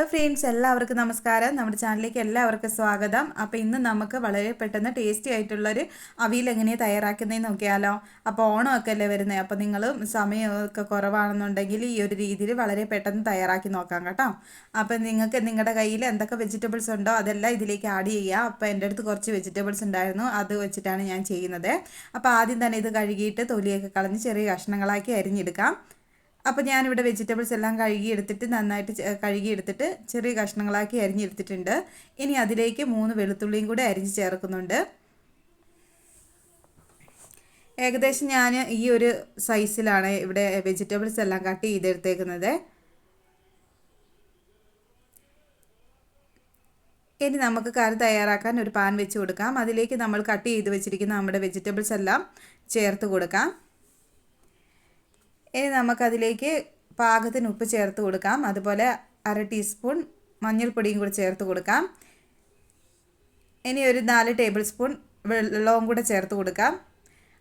Hello friends എല്ലാവർക്കും നമസ്കാരം. നമ്മുടെ ചാനലിലേക്ക് എല്ലാവർക്കും സ്വാഗതം. അപ്പോൾ ഇന്ന് നമുക്ക് വളരെ പെട്ടെന്ന് ടേസ്റ്റി ആയിട്ടുള്ളൊരു അവിയൽ എങ്ങനെയാണ് തയ്യാറാക്കുന്നതെന്ന് നോക്കിയാലോ. അപ്പോൾ ഓണമൊക്കെ അല്ലേ വരുന്നത് അപ്പോൾ നിങ്ങൾ സമയമൊക്കെ കുറവാണെന്നുണ്ടെങ്കിൽ ഈ ഒരു രീതിയിൽ വളരെ പെട്ടെന്ന് തയ്യാറാക്കി നോക്കാം കേട്ടോ. അപ്പോൾ നിങ്ങൾക്ക് നിങ്ങളുടെ കയ്യിൽ എന്തൊക്കെ വെജിറ്റബിൾസ് ഉണ്ടോ അതെല്ലാം ഇതിലേക്ക് ആഡ് ചെയ്യുക. അപ്പോൾ എന്റെ അടുത്ത് കുറച്ച് വെജിറ്റബിൾസ് ഉണ്ടായിരുന്നു അത് വെച്ചിട്ടാണ് ഞാൻ ചെയ്യുന്നത്. അപ്പോൾ ആദ്യം തന്നെ ഇത് കഴുകിയിട്ട് തൊലിയൊക്കെ കളഞ്ഞ് ചെറിയ കഷ്ണങ്ങളാക്കി അരിഞ്ഞെടുക്കാം. അപ്പോൾ ഞാനിവിടെ വെജിറ്റബിൾസ് എല്ലാം കഴുകിയെടുത്തിട്ട് നന്നായിട്ട് കഴുകിയെടുത്തിട്ട് ചെറിയ കഷ്ണങ്ങളാക്കി അരിഞ്ഞെടുത്തിട്ടുണ്ട്. ഇനി അതിലേക്ക് മൂന്ന് വെളുത്തുള്ളിയും കൂടെ അരിഞ്ഞ് ചേർക്കുന്നുണ്ട്. ഏകദേശം ഞാൻ ഈ ഒരു സൈസിലാണ് ഇവിടെ വെജിറ്റബിൾസ് എല്ലാം കട്ട് ചെയ്തെടുത്തേക്കുന്നത്. ഇനി നമുക്ക് കറി തയ്യാറാക്കാൻ ഒരു പാൻ വെച്ച് കൊടുക്കാം. അതിലേക്ക് നമ്മൾ കട്ട് ചെയ്ത് വെച്ചിരിക്കുന്ന നമ്മുടെ വെജിറ്റബിൾസ് എല്ലാം ചേർത്ത് കൊടുക്കാം. ഇനി നമുക്കതിലേക്ക് പാകത്തിന് ഉപ്പ് ചേർത്ത് കൊടുക്കാം. അതുപോലെ അര ടീസ്പൂൺ മഞ്ഞൾപ്പൊടിയും കൂടി ചേർത്ത് കൊടുക്കാം. ഇനി ഒരു നാല് ടേബിൾ സ്പൂൺ വെള്ളവും കൂടെ ചേർത്ത് കൊടുക്കാം.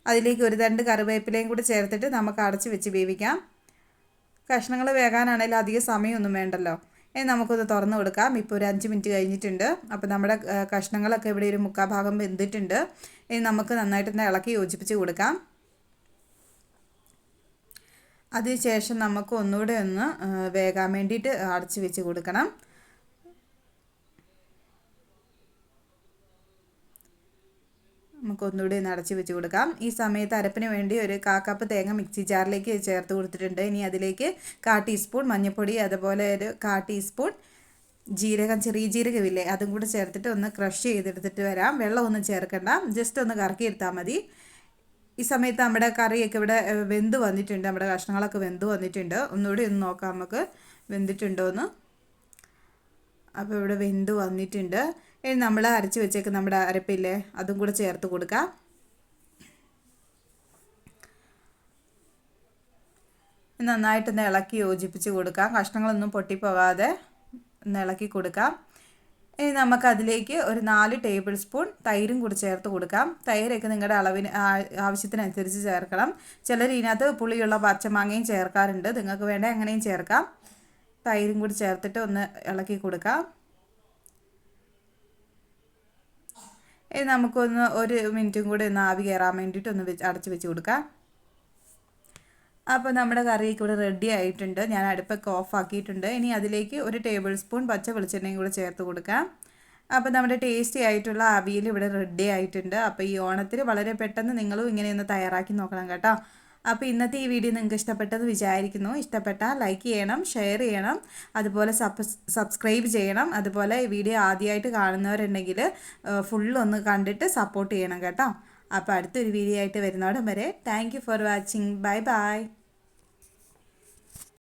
അതിലേക്ക് ഒരു രണ്ട് കറിവേപ്പിലയും കൂടി ചേർത്തിട്ട് നമുക്ക് അടച്ച് വെച്ച് വേവിക്കാം. കഷ്ണങ്ങൾ വേകാനാണെങ്കിൽ അധികം സമയമൊന്നും വേണ്ടല്ലോ. ഇനി നമുക്കൊന്ന് തുറന്ന് കൊടുക്കാം. ഇപ്പോൾ ഒരു അഞ്ച് മിനിറ്റ് കഴിഞ്ഞിട്ടുണ്ട്. അപ്പോൾ നമ്മുടെ കഷ്ണങ്ങളൊക്കെ ഇവിടെ ഒരു മുക്കാൽ ഭാഗം വെന്തിട്ടുണ്ട്. ഇനി നമുക്ക് നന്നായിട്ടൊന്ന് ഇളക്കി യോജിപ്പിച്ച് കൊടുക്കാം. അതിനുശേഷം നമുക്ക് ഒന്നുകൂടെ ഒന്ന് വേകാൻ വേണ്ടിയിട്ട് അടച്ച് വെച്ച് കൊടുക്കണം. നമുക്ക് ഒന്നുകൂടി ഒന്ന് അടച്ച് വെച്ച് കൊടുക്കാം. ഈ സമയത്ത് അരപ്പിന് വേണ്ടി ഒരു കാക്കപ്പ് തേങ്ങ മിക്സി ജാറിലേക്ക് ചേർത്ത് കൊടുത്തിട്ടുണ്ട്. ഇനി അതിലേക്ക് കാ ടീസ്പൂൺ മഞ്ഞൾപ്പൊടി അതുപോലെ ഒരു കാ ടീസ്പൂൺ ജീരകം ചെറിയ ജീരകമില്ലേ അതും കൂടെ ചേർത്തിട്ട് ഒന്ന് ക്രഷ് ചെയ്തെടുത്തിട്ട് വരാം. വെള്ളമൊന്നും ചേർക്കണ്ട. ജസ്റ്റ് ഒന്ന് കറക്കി എടുത്താൽ മതി. ഈ സമയത്ത് നമ്മുടെ കറിയൊക്കെ ഇവിടെ വെന്ത് വന്നിട്ടുണ്ട്. നമ്മുടെ കഷ്ണങ്ങളൊക്കെ വെന്ത് വന്നിട്ടുണ്ട്. ഒന്നുകൂടി ഒന്ന് നോക്കാം നമുക്ക്. വെന്തിട്ടുണ്ടോ എന്ന് അപ്പോൾ ഇവിടെ വെന്ത് വന്നിട്ടുണ്ട്. ഇനി നമ്മൾ അരച്ച് വെച്ചേക്ക് നമ്മുടെ അരപ്പില്ലേ അതും കൂടെ ചേർത്ത് കൊടുക്കാം. നന്നായിട്ടൊന്ന് ഇളക്കി യോജിപ്പിച്ച് കൊടുക്കാം. കഷ്ണങ്ങളൊന്നും പൊട്ടിപ്പോകാതെ ഒന്ന് ഇളക്കി കൊടുക്കാം. ഇനി നമുക്കതിലേക്ക് ഒരു നാല് ടേബിൾ സ്പൂൺ തൈരും കൂടി ചേർത്ത് കൊടുക്കാം. തൈരൊക്കെ നിങ്ങളുടെ അളവിന് ആവശ്യത്തിനനുസരിച്ച് ചേർക്കണം. ചിലർ ഇതിനകത്ത് പുളിയുള്ള പച്ചമാങ്ങയും ചേർക്കാറുണ്ട്. നിങ്ങൾക്ക് വേണ്ട അങ്ങനെയും ചേർക്കാം. തൈരും കൂടി ചേർത്തിട്ട് ഒന്ന് ഇളക്കി കൊടുക്കാം. ഇനി നമുക്കൊന്ന് ഒരു മിനിറ്റും കൂടി ഒന്ന് ആവി കയറാൻ വേണ്ടിയിട്ട് ഒന്ന് അടച്ച് വെച്ച് കൊടുക്കാം. അപ്പോൾ നമ്മുടെ കറിയൊക്കെ ഇവിടെ റെഡി ആയിട്ടുണ്ട്. ഞാൻ അടുപ്പൊക്കെ ഓഫ് ആക്കിയിട്ടുണ്ട്. ഇനി അതിലേക്ക് ഒരു ടേബിൾ സ്പൂൺ പച്ച വെളിച്ചെണ്ണയും കൂടെ ചേർത്ത് കൊടുക്കാം. അപ്പോൾ നമ്മുടെ ടേസ്റ്റി ആയിട്ടുള്ള അവിയൽ ഇവിടെ റെഡി ആയിട്ടുണ്ട്. അപ്പോൾ ഈ ഓണത്തിൽ വളരെ പെട്ടെന്ന് നിങ്ങളും ഇങ്ങനെ ഒന്ന് തയ്യാറാക്കി നോക്കണം കേട്ടോ. അപ്പോൾ ഇന്നത്തെ ഈ വീഡിയോ നിങ്ങൾക്ക് ഇഷ്ടപ്പെട്ടെന്ന് വിചാരിക്കുന്നു. ഇഷ്ടപ്പെട്ടാൽ ലൈക്ക് ചെയ്യണം ഷെയർ ചെയ്യണം അതുപോലെ സബ്സ്ക്രൈബ് ചെയ്യണം. അതുപോലെ ഈ വീഡിയോ ആദ്യമായിട്ട് കാണുന്നവരുണ്ടെങ്കിൽ ഫുള്ളൊന്ന് കണ്ടിട്ട് സപ്പോർട്ട് ചെയ്യണം കേട്ടോ. അപ്പോൾ അടുത്തൊരു വീഡിയോ ആയിട്ട് വരുന്നോടം വരെ thank for watching bye bye